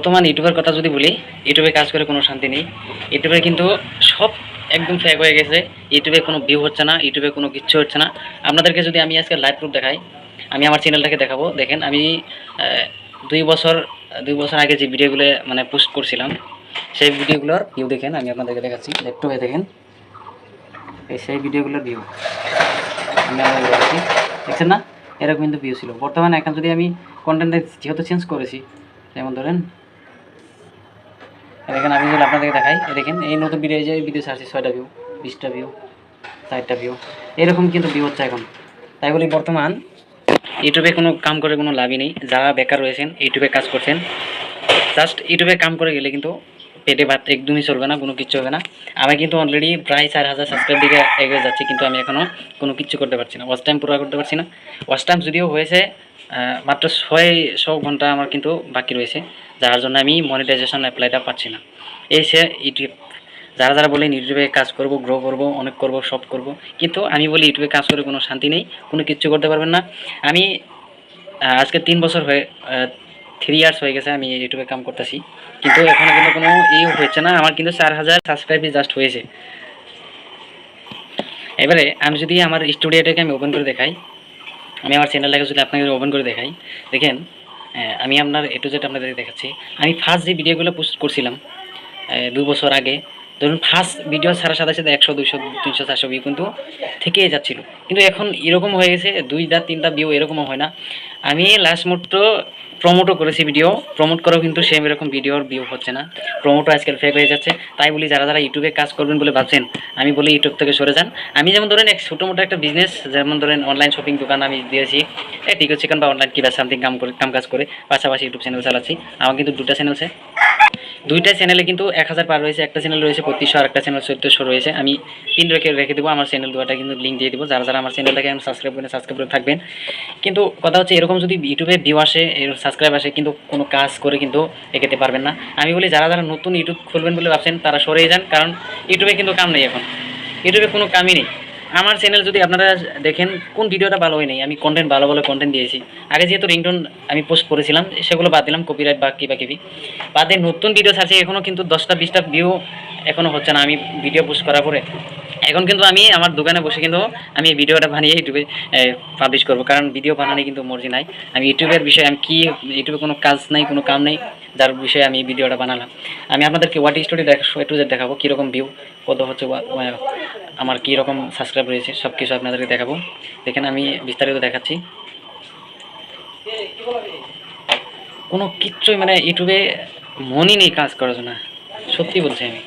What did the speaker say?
বর্তমান ইউটিউবের কথা যদি বলি, ইউটিউবে কাজ করে কোনো শান্তি নেই। ইউটিউবে কিন্তু সব একদম ফেক হয়ে গেছে। ইউটিউবে কোনো ভিউ হচ্ছে না, ইউটিউবে কোনো কিচ্ছু হচ্ছে না। আপনাদেরকে যদি আমি আজকে লাইভ প্রুফ দেখাই, আমি আমার চ্যানেলটাকে দেখাবো। দেখেন, আমি দুই বছর দুই বছর আগে যে ভিডিওগুলো মানে পোস্ট করছিলাম, সেই ভিডিওগুলোর ভিউ দেখেন, আমি আপনাদেরকে দেখাচ্ছি। একটু হয়ে দেখেন। এই সেই ভিডিওগুলোর ভিউ আমি আপনাদের দেখাচ্ছি। দেখছেন না? এরকম কিন্তু ভিউ ছিল। বর্তমানে এখন যদি আমি কন্টেন্ট যেহেতু চেঞ্জ করেছি, যেমন ধরেন দেখেন, আমি যদি আপনাদেরকে দেখাই দেখেন, এই নতুন ভিডিও যে ভিডিও ছাড়ছি, ছয়টা ভিউ বিশটা ভিউ চারটা ভিউ এরকম কিন্তু ভিউ হচ্ছে এখন। তাই বলি বর্তমান, ইউটিউবে কোনো কাম করে কোনো লাভই নেই। যারা বেকার রয়েছেন, ইউটিউবে কাজ করছেন জাস্ট ইউটিউবে কাম করে গেলে কিন্তু পেটে ভাত একদমই চলবে না, কোনো কিচ্ছু হবে না। আমি কিন্তু অলরেডি প্রায় চার হাজার সাবস্ক্রাইব দিকে এগিয়ে যাচ্ছি, কিন্তু আমি এখনও কোনো কিচ্ছু করতে পারছি না। ওয়াচ টাইম পুরো করতে পারছি না। ওয়াচ টাইম যদিও হয়েছে মাত্র ছয়শো ঘণ্টা আমার কিন্তু বাকি রয়েছে, যার জন্য আমি মনিটাইজেশন অ্যাপ্লাইটা পাচ্ছি না। এই সে ইউটিউব, যারা যারা বলেন ইউটিউবে কাজ করব গ্রো করব, অনেক করব, সব করব, কিন্তু আমি বলি ইউটিউবে কাজ করে কোনো শান্তি নেই, কোনো কিচ্ছু করতে পারবেন না। আমি আজকে তিন বছর হয়ে থ্রি ইয়ার্স হয়ে গেছে আমি ইউটিউবে কাম করতেছি, কিন্তু এখনও কিন্তু কোনো ই হয়েছে না, আমার কিন্তু চার হাজার সাবস্ক্রাইবই জাস্ট হয়েছে। এবারে আমি যদি আমার স্টুডিওটাকে আমি ওপেন করে দেখাই আমি আমার চ্যানেলটাকে যদি আপনাকে ওপেন করে দেখাই, দেখেন আমি আপনার এ টু জেড আপনাদের দেখাচ্ছি। আমি ফার্স্ট যে ভিডিওগুলো পোস্ট করছিলাম দু বছর আগে ধরুন ফার্স্ট ভিডিও ছাড়া সাথে সাথে একশো দুশো তিনশো, চারশো ভিউ কিন্তু থেকেই যাচ্ছিল। কিন্তু এখন এরকম হয়ে গেছে, দুইটা, তিনটা ভিউ এরকমও হয় না। আমি লাস্ট মোট প্রমোটও করেছি ভিডিও প্রমোট করেও কিন্তু সেম এরকম ভিডিওর ভিউ হচ্ছে না। প্রমোটও আজকাল ফেক হয়ে যাচ্ছে। তাই বলি যারা যারা ইউটিউবে কাজ করবেন বলে ভাবছেন, আমি বলি ইউটিউব থেকে সরে যান। আমি যেমন ধরেন এক ছোটো মোটো একটা বিজনেস যেমন ধরেন অনলাইন শপিং দোকান আমি দিয়েছি টিকো চিকেন বা অনলাইন কিবা সামথিং কাম করে কাম কাজ করে, পাশাপাশি ইউটিউব চ্যানেল চালাচ্ছি। আমার কিন্তু দুটা চ্যানেল আছে। দুইটা চ্যানেলে কিন্তু এক হাজার পার রয়েছে একটা চ্যানেল রয়েছে পঁচিশশো আর একটা চ্যানেল চোদ্দশো রয়েছে। আমি পিন রেখে রেখে দেবো, আমার চ্যানেল দুটা কিন্তু লিঙ্ক দিয়ে দেবো। যারা যারা আমার চ্যানেলটাকে আমি সাবস্ক্রাইব করে সাবস্ক্রাইব করে থাকবেন। কিন্তু কথা হচ্ছে, এরকম যদি ইউটিউবে ভিউ আসে সাবস্ক্রাইব আসে, কিন্তু কোনো কাজ করে কিন্তু এগোতে পারবেন না। আমি বলি, যারা যারা নতুন ইউটিউব খুলবেন বলে ভাবছেন, তারা সরেই যান, কারণ ইউটিউবে কিন্তু কাম নেই এখন। ইউটিউবে কোনো কামই নেই। আমার চ্যানেল যদি আপনারা দেখেন, কোন ভিডিওটা ভালো হয় নাই, আমি কন্টেন্ট ভালো ভালো কন্টেন্ট দিয়েছি। আগে যেহেতু রিংটোন আমি পোস্ট করেছিলাম, সেগুলো বাদ দিলাম কপিরাইট বা কিবা কিবি। বাদে নতুন ভিডিও ছাড়ছি এখনও কিন্তু দশটা, বিশটা ভিউ এখনও হচ্ছে না, আমি ভিডিও পোস্ট করার পরে। এখন কিন্তু আমি আমার দোকানে বসে কিন্তু আমি ভিডিওটা বানিয়ে ইউটিউবে পাবলিশ করব। কারণ ভিডিও বানানো কিন্তু মর্জি নাই। আমি ইউটিউবের বিষয়ে আমি কি ইউটিউবে কোনো কাজ নাই, কোনো কাম নেই, যার বিষয়ে আমি ভিডিওটা বানালাম। আমি আপনাদেরকে ওয়াট স্টোরি দেখ, একটু যে দেখাবো, কীরকম ভিউ কত হচ্ছে আমার কীরকম সাবস্ক্রাইব রয়েছে সব কিছু আপনাদেরকে দেখাবো। দেখেন, আমি বিস্তারিত দেখাচ্ছি। কোনো কিচ্ছুই মানে ইউটিউবে মনই নেই কাজ করার জন্য। সত্যি বলছি আমি।